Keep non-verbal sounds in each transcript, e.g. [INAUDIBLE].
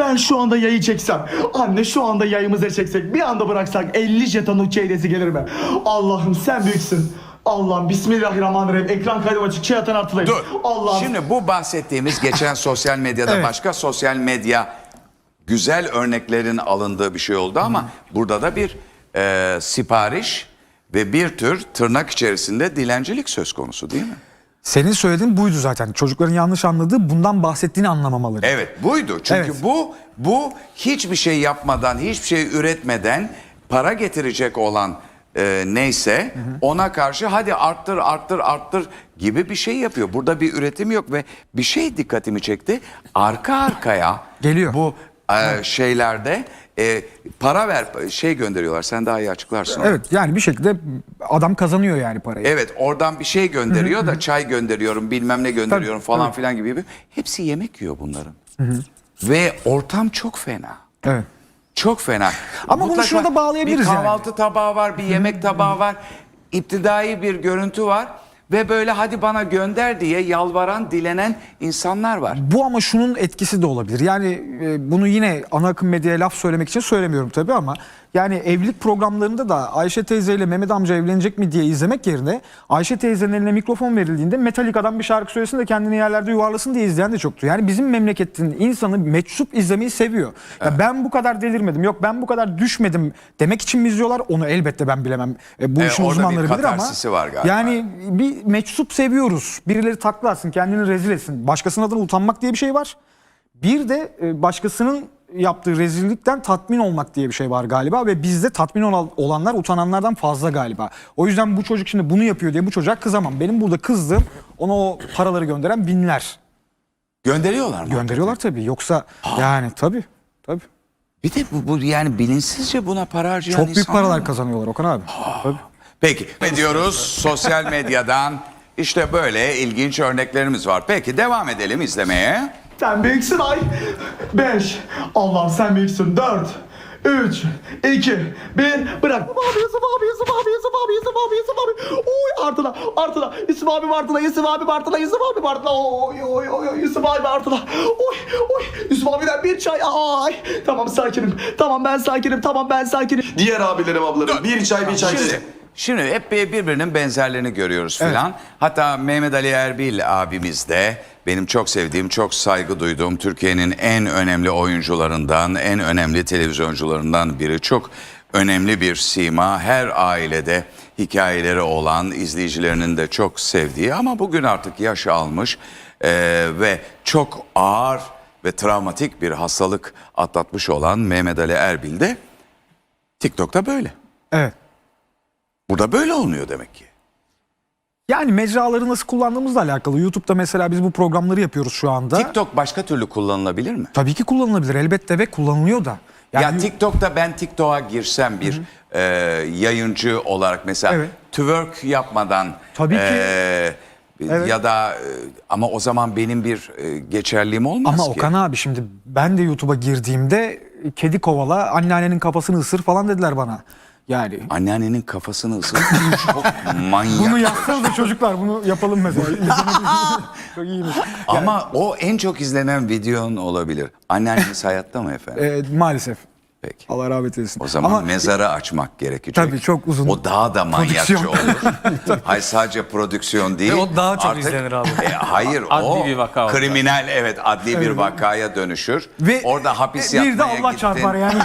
Ben şu anda yayı çeksem, anne şu anda yayımızı çeksek, bir anda bıraksak 50 jetonluk çeyresi gelir mi? Allah'ım sen büyüksün. Allah'ım bismillahirrahmanirrahim. Ekran kaydım açık, şey atan artılayım. Dur. Allah'ım. Şimdi bu bahsettiğimiz geçen sosyal medyada Evet. başka sosyal medya güzel örneklerin alındığı bir şey oldu ama burada da bir e, sipariş ve bir tür tırnak içerisinde dilencilik söz konusu değil mi? Senin söylediğin buydu zaten. Çocukların yanlış anladığı bundan bahsettiğini anlamamaları. Evet buydu. Çünkü Evet. bu bu hiçbir şey yapmadan, hiçbir şey üretmeden para getirecek olan e, neyse ona karşı hadi arttır arttır arttır gibi bir şey yapıyor. Burada bir üretim yok ve bir şey dikkatimi çekti. Arka arkaya Geliyor. bu e, şeylerde e, para ver şey gönderiyorlar. Sen daha iyi açıklarsın. onu. Evet yani bir şekilde adam kazanıyor yani parayı. Evet oradan bir şey gönderiyor da çay gönderiyorum bilmem ne gönderiyorum Tabii, falan filan gibi. Hepsi yemek yiyor bunların. Ve ortam çok fena. Evet. Çok fena. Ama bunu şuna da bağlayabiliriz Bir yani. kahvaltı tabağı var, bir yemek tabağı var. İptidai bir görüntü var. Ve böyle hadi bana gönder diye yalvaran, dilenen insanlar var. Bu ama şunun etkisi de olabilir. Yani e, bunu yine ana akım medyaya laf söylemek için söylemiyorum tabii ama yani evlilik programlarında da Ayşe teyzeyle Mehmet amca evlenecek mi diye izlemek yerine Ayşe teyzenin eline mikrofon verildiğinde Metallica'dan bir şarkı söylesin de kendini yerlerde yuvarlasın diye izleyen de çoktu. Yani bizim memleketin insanı meczup izlemeyi seviyor. Ya ben bu kadar delirmedim, yok ben bu kadar düşmedim demek için mi izliyorlar? Onu elbette ben bilemem. E, bu E, işin uzmanları bilir ama. var galiba. Yani bir meczup seviyoruz. Birileri takla atsın, kendini rezil etsin. Başkasının adına utanmak diye bir şey var. Bir de e, başkasının yaptığı rezillikten tatmin olmak diye bir şey var galiba ve bizde tatmin olan- olanlar utananlardan fazla galiba. O yüzden bu çocuk şimdi bunu yapıyor diye bu çocuğa kızamam. Benim burada kızdığım ona o paraları gönderen binler. Gönderiyorlar mı? Gönderiyorlar tabii. Yoksa yani tabii. Tabii. Bir de bu, bu yani bilinçsizce buna para harcayan Çok büyük paralar var. kazanıyorlar Okan abi. Tabii. Peki ne diyoruz sosyal medyadan işte böyle ilginç örneklerimiz var. Peki devam edelim izlemeye. Sen büyüksün ay. 5. Allah'ım sen büyüksün. 4. 3, 2, 1, bırak. Abi, Yusuf abi, Yusuf abi, Yusuf abi, Yusuf abi, Yusuf abi. Oy artıla, artıla. Yusuf abi artıla, Yusuf abi artıla, Yusuf abi artıla. Oy, oy, oy, oy, Yusuf abi artıla. Oy, oy. Yusuf abiden bir çay. Ay. Tamam sakinim. Tamam ben sakinim. Tamam ben sakinim. Diğer abilerim ablalarım. Bir çay, bir çay. Şimdi, şimdi hep bir- birbirinin benzerlerini görüyoruz filan. Hatta Mehmet Ali Erbil abimiz de benim çok sevdiğim, çok saygı duyduğum Türkiye'nin en önemli oyuncularından, en önemli televizyoncularından biri. Çok önemli bir sima. Her ailede hikayeleri olan, izleyicilerinin de çok sevdiği ama bugün artık yaş almış eee, ve çok ağır ve travmatik bir hastalık atlatmış olan Mehmet Ali Erbil de TikTok'ta böyle. Evet. Burada böyle olmuyor demek ki. Yani mecraları nasıl kullandığımızla alakalı. YouTube'da mesela biz bu programları yapıyoruz şu anda. TikTok başka türlü kullanılabilir mi? Tabii ki kullanılabilir elbette ve kullanılıyor da. Yani ya TikTok'ta ben TikTok'a girsem bir e, yayıncı olarak mesela Evet. twerk yapmadan Tabii ki. e, Evet. ya da e, ama o zaman benim bir e, geçerliğim olmaz ama ki. Okan abi şimdi ben de YouTube'a girdiğimde kedi kovala anneannenin kafasını ısır falan dediler bana. Yani Anneannenin kafasını ısırıp [LAUGHS] çok manyak. bunu yapsanız çocuklar bunu yapalım mesela. [LAUGHS] Çok iyiymiş. Ama o en çok izlenen videon olabilir. Anneanneniz hayatta mı efendim? Ee, maalesef. Peki. Allah rahmet eylesin. O zaman Ama mezarı açmak gerekecek. Tabii, çok uzun O daha da manyakça olur. [LAUGHS] hayır sadece prodüksiyon değil. Ve o daha çok izlenir abi. E, hayır Adli o bir vaka kriminal evet adli bir vakaya dönüşür. ve Orada hapis bir de yatmaya Allah gittin. çarpar yani. [LAUGHS]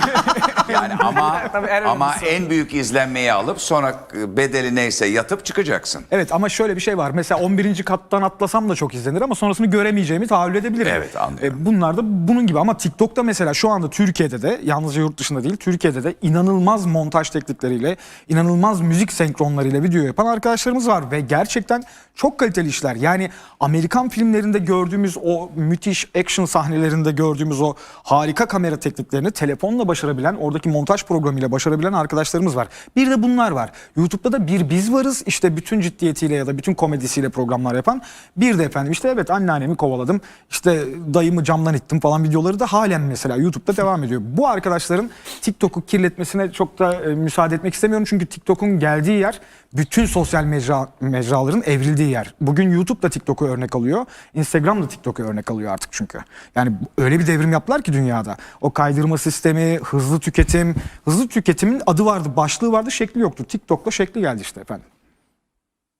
[LAUGHS] Yani ama ama en büyük izlenmeyi alıp sonra bedeli neyse yatıp çıkacaksın. Evet ama şöyle bir şey var. Mesela 11. kattan atlasam da çok izlenir ama sonrasını göremeyeceğimi tahayyül edebilirim. Evet, anlıyorum. E, bunlar da bunun gibi ama TikTok'ta mesela şu anda Türkiye'de de yalnızca yurt dışında değil Türkiye'de de inanılmaz montaj teknikleriyle, inanılmaz müzik senkronlarıyla video yapan arkadaşlarımız var ve gerçekten çok kaliteli işler. Yani Amerikan filmlerinde gördüğümüz o müthiş action sahnelerinde gördüğümüz o harika kamera tekniklerini telefonla başarabilen, oradaki montaj programıyla başarabilen arkadaşlarımız var. Bir de bunlar var. YouTube'da da bir biz varız. işte bütün ciddiyetiyle ya da bütün komedisiyle programlar yapan. Bir de efendim işte evet anneannemi kovaladım. işte dayımı camdan ittim falan videoları da halen mesela YouTube'da devam ediyor. Bu arkadaşların influencer'ların TikTok'u kirletmesine çok da e, müsaade etmek istemiyorum. Çünkü TikTok'un geldiği yer bütün sosyal mecra, mecraların evrildiği yer. Bugün YouTube da TikTok'u örnek alıyor. Instagram da TikTok'u örnek alıyor artık çünkü. Yani öyle bir devrim yaptılar ki dünyada. O kaydırma sistemi, hızlı tüketim. Hızlı tüketimin adı vardı, başlığı vardı, şekli yoktu. TikTok'la şekli geldi işte efendim.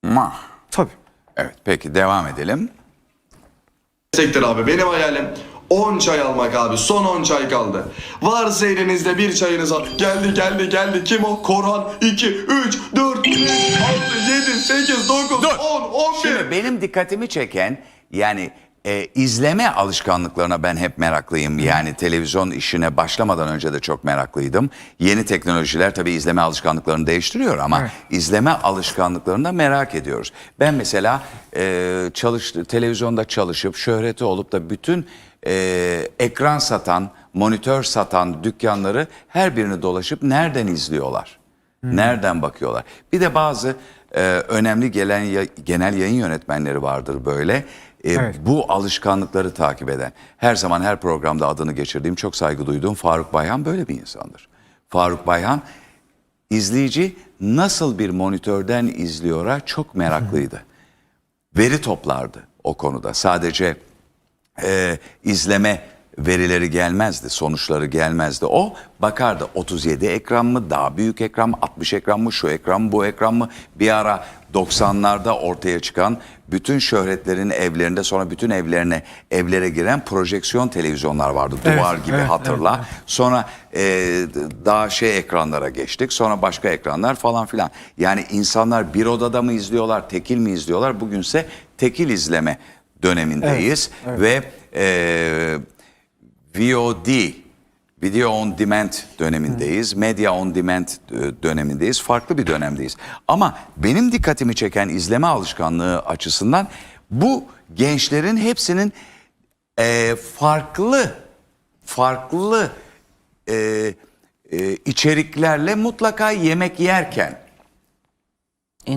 Mah. Tabii. Evet peki devam edelim. Sektör abi benim hayalim 10 çay almak abi son 10 çay kaldı. Varsa elinizde bir çayınız var. Geldi geldi geldi kim o? Korhan 2, 3, 4, 5, 6, 7, 8, 9, Dur. 10, 11. Şimdi benim dikkatimi çeken yani e, izleme alışkanlıklarına ben hep meraklıyım. Yani televizyon işine başlamadan önce de çok meraklıydım. Yeni teknolojiler tabii izleme alışkanlıklarını değiştiriyor ama Evet. izleme alışkanlıklarını da merak ediyoruz. Ben mesela e, çalış, televizyonda çalışıp şöhreti olup da bütün e, ekran satan, monitör satan dükkanları her birini dolaşıp nereden izliyorlar? Nereden bakıyorlar? Bir de bazı e, önemli gelen ya- genel yayın yönetmenleri vardır böyle. E, Evet. Bu alışkanlıkları takip eden. Her zaman her programda adını geçirdiğim, çok saygı duyduğum Faruk Bayhan böyle bir insandır. Faruk Bayhan izleyici nasıl bir monitörden izliyora çok meraklıydı. [LAUGHS] Veri toplardı o konuda. Sadece e, izleme verileri gelmezdi, sonuçları gelmezdi. O bakardı 37 ekran mı, daha büyük ekran mı, 60 ekran mı, şu ekran mı, bu ekran mı? Bir ara 90'larda ortaya çıkan bütün şöhretlerin evlerinde sonra bütün evlerine evlere giren projeksiyon televizyonlar vardı. Evet, Duvar gibi evet, hatırla. Sonra e, daha şey ekranlara geçtik. Sonra başka ekranlar falan filan. Yani insanlar bir odada mı izliyorlar, tekil mi izliyorlar? Bugünse tekil izleme dönemindeyiz. Ve e, VOD, Video On Demand dönemindeyiz. Medya On Demand e, dönemindeyiz. Farklı bir dönemdeyiz. Ama benim dikkatimi çeken izleme alışkanlığı açısından bu gençlerin hepsinin e, farklı farklı e, e, içeriklerle mutlaka yemek yerken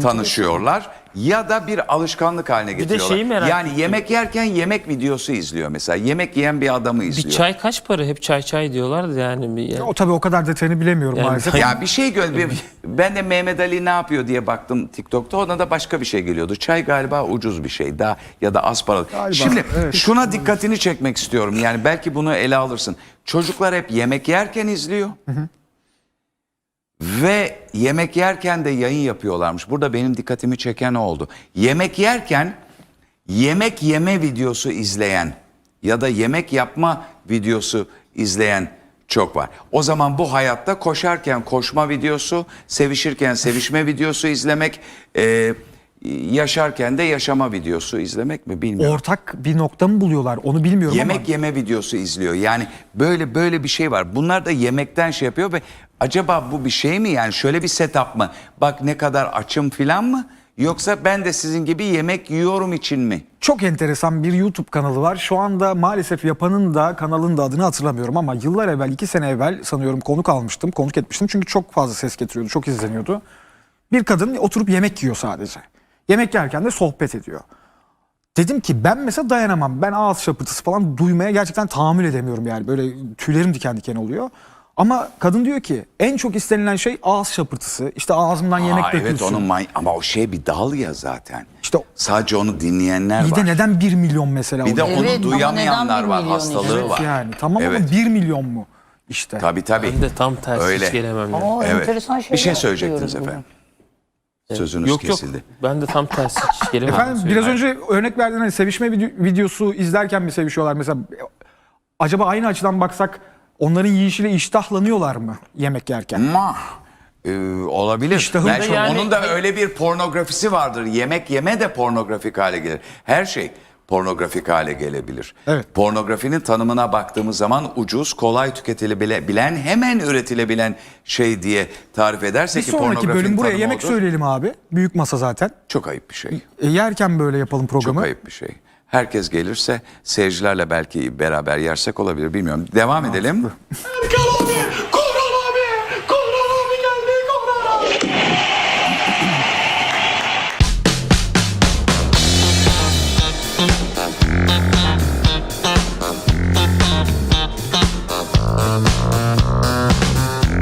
tanışıyorlar ya da bir alışkanlık haline getiriyorlar. şeyi merak yani ettim. yemek yerken yemek videosu izliyor mesela. Yemek yiyen bir adamı Bir izliyor. çay kaç para? Hep çay çay diyorlardı yani. Bir, yani. O tabii o kadar detayını bilemiyorum Yani maalesef. [LAUGHS] Ya bir şey gör bir- ben de Mehmet Ali ne yapıyor diye baktım TikTok'ta ona da başka bir şey geliyordu. Çay galiba ucuz bir şey daha ya da az paralı. Galiba, Şimdi evet. şuna dikkatini çekmek istiyorum. Yani belki bunu ele alırsın. Çocuklar hep yemek yerken izliyor. Ve yemek yerken de yayın yapıyorlarmış. Burada benim dikkatimi çeken oldu. Yemek yerken yemek yeme videosu izleyen ya da yemek yapma videosu izleyen çok var. O zaman bu hayatta koşarken koşma videosu, sevişirken sevişme videosu izlemek, e, yaşarken de yaşama videosu izlemek mi bilmiyorum. Ortak bir nokta mı buluyorlar onu bilmiyorum ama. Yemek yeme videosu izliyor. Yani böyle böyle bir şey var. Bunlar da yemekten şey yapıyor ve acaba bu bir şey mi yani şöyle bir setup mı? Bak ne kadar açım filan mı? Yoksa ben de sizin gibi yemek yiyorum için mi? Çok enteresan bir YouTube kanalı var. Şu anda maalesef yapanın da kanalın da adını hatırlamıyorum ama yıllar evvel, iki sene evvel sanıyorum konuk almıştım, konuk etmiştim. Çünkü çok fazla ses getiriyordu, çok izleniyordu. Bir kadın oturup yemek yiyor sadece. Yemek yerken de sohbet ediyor. Dedim ki ben mesela dayanamam. Ben ağız şapırtısı falan duymaya gerçekten tahammül edemiyorum yani. Böyle tüylerim diken diken oluyor. Ama kadın diyor ki en çok istenilen şey ağız şapırtısı. İşte ağzımdan yemek Aa, dökülsün. evet onun may- ama o şey bir dal ya zaten. İşte Sadece onu dinleyenler bir var. de neden 1 milyon mesela? Bir de oluyor? onu Evet, ama duyamayanlar neden bir var, milyon hastalığı işte? var. Yani tamam Evet. ama 1 milyon mu? İşte. Tabii tabii. Ben de tam tersi Öyle. hiç gelemem. yani. Ama Evet. enteresan Bir şeyler şey söyleyecektiniz duyuyoruz efendim. Sözünüz Yok yok kesildi. ben de tam tersi hiç [LAUGHS] gelemem. Efendim biraz önce örnek verdiğin hani sevişme video- videosu izlerken mi sevişiyorlar mesela? Acaba aynı açıdan baksak onların yiyişiyle iştahlanıyorlar mı yemek yerken? Mah. Ee, olabilir. İştahım Belki da yani- onun da öyle bir pornografisi vardır. Yemek yeme de pornografik hale gelir. Her şey pornografik hale gelebilir. Evet. Pornografinin tanımına baktığımız zaman ucuz, kolay tüketilebilen, hemen üretilebilen şey diye tarif Bir edersek ki sonraki bölüm buraya yemek odur. söyleyelim abi. Büyük masa zaten. Çok ayıp bir şey. E, yerken böyle yapalım Çok programı. ayıp bir şey. Herkes gelirse seyircilerle belki beraber yersek olabilir bilmiyorum. Devam edelim.